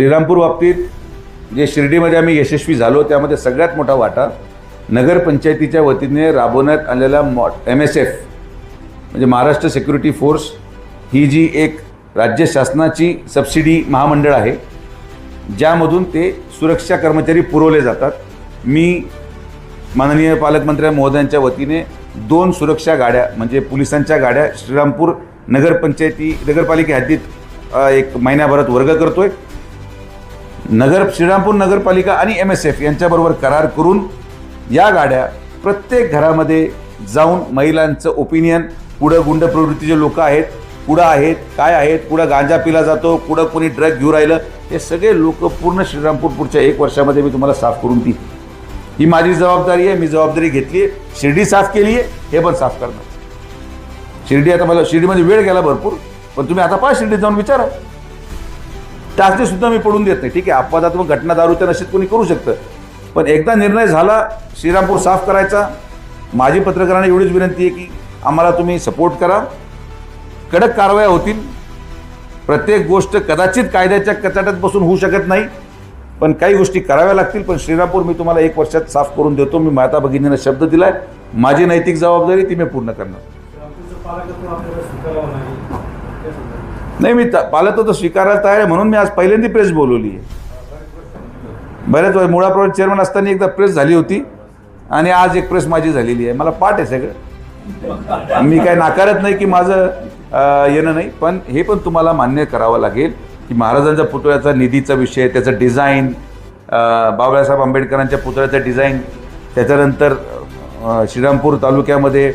श्रीरामपूर बाबतीत जे शिर्डीमध्ये आम्ही यशस्वी झालो त्यामध्ये सगळ्यात मोठा वाटा नगरपंचायतीच्या वतीने राबवण्यात आलेला मॉ एम एस एफ म्हणजे महाराष्ट्र सिक्युरिटी फोर्स ही जी एक राज्य शासनाची सबसिडी महामंडळ आहे ज्यामधून ते सुरक्षा कर्मचारी पुरवले जातात. मी माननीय पालकमंत्री महोदयांच्या वतीने दोन सुरक्षा गाड्या म्हणजे पोलिसांच्या गाड्या श्रीरामपूर नगरपंचायती नगरपालिके हद्दीत एक महिन्याभरात वर्ग करतोय. नगर श्रीरामपूर नगरपालिका आणि एम एस एफ यांच्याबरोबर करार करून या गाड्या प्रत्येक घरामध्ये जाऊन महिलांचं ओपिनियन पुढं गुंड प्रवृत्तीचे लोक आहेत पुढं आहेत काय आहेत पुढं गांजा पिला जातो पुढं कोणी ड्रग घेऊन राहिलं हे सगळे लोक पूर्ण श्रीरामपूर पुढच्या एक वर्षामध्ये मी तुम्हाला साफ करून देईन. ही माझी जबाबदारी आहे मी जबाबदारी घेतली आहे शिर्डी साफ केली आहे हे पण साफ करणार. शिर्डी आता मला शिर्डीमध्ये वेळ गेला भरपूर पण तुम्ही आता पहा शिर्डीत जाऊन विचारा. टाचणी सुद्धा मी पडून देत नाही. ठीक आहे अपवादात्मक घटना दारूच्या नशेत कोणी करू शकतं. पण एकदा निर्णय झाला श्रीरामपूर साफ करायचा. माझी पत्रकारांना एवढीच विनंती आहे की आम्हाला तुम्ही सपोर्ट करा. कडक कारवाया होतील. प्रत्येक गोष्ट कदाचित कायद्याच्या कचाट्यात बसून होऊ शकत नाही. पण काही गोष्टी कराव्या लागतील पण श्रीरामपूर मी तुम्हाला एक वर्षात साफ करून देतो. मी माता भगिनीनं शब्द दिलाय. माझी नैतिक जबाबदारी ती मी पूर्ण करणार आमचं पालकत्व आपल्याला स्वीकारावं लागेल ते सुद्धा. नाही मी त- पालकत्व तर स्वीकारायला तयार आहे म्हणून मी आज पहिल्यांदा प्रेस बोलवली आहे. बऱ्याच वेळ मुळाप्रमाणे चेअरमन असताना एकदा प्रेस झाली होती आणि आज एक प्रेस माझी झालेली आहे. मला पाठ आहे सगळं. मी काय नाकारत नाही की माझं येणं नाही पण हे पण तुम्हाला मान्य करावं लागेल की महाराजांच्या पुतळ्याचा निधीचा विषय त्याचं डिझाईन बाबासाहेब आंबेडकरांच्या पुतळ्याचं डिझाईन त्याच्यानंतर श्रीरामपूर तालुक्यामध्ये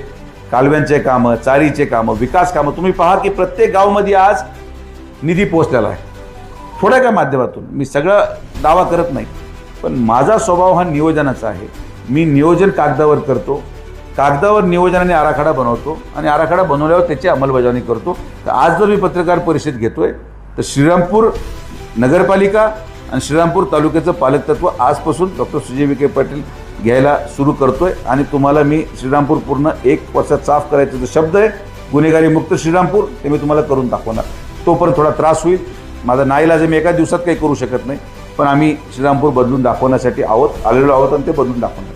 कालव्यांचे कामं चारीचे कामं विकास कामं. तुम्ही पहा की प्रत्येक गावामध्ये आज निधी पोचलेला आहे. थोड्या काय माध्यमातून? मी सगळं दावा करत नाही. पण माझा स्वभाव हा नियोजनाचा आहे. मी नियोजन कागदावर करतो. कागदावर नियोजनाने आराखडा बनवतो आणि आराखडा बनवल्यावर त्याची अंमलबजावणी करतो. तर आज जर मी पत्रकार परिषद घेतोय तर श्रीरामपूर नगरपालिका आणि श्रीरामपूर तालुक्याचं पालकतत्व आजपासून डॉक्टर सुजय विखे पाटील घ्यायला सुरू करतोय आणि तुम्हाला मी श्रीरामपूर पूर्ण एक वर्षात साफ करायचा जो शब्द आहे गुन्हेगारी मुक्त श्रीरामपूर ते मी तुम्हाला करून दाखवणार. तोपर्यंत थोडा त्रास होईल. माझा नाईलाज मी एका दिवसात काही करू शकत नाही. पण आम्ही श्रीरामपूर बदलून दाखवण्यासाठी आहोत आलेलो आहोत आणि ते बदलून दाखवणार.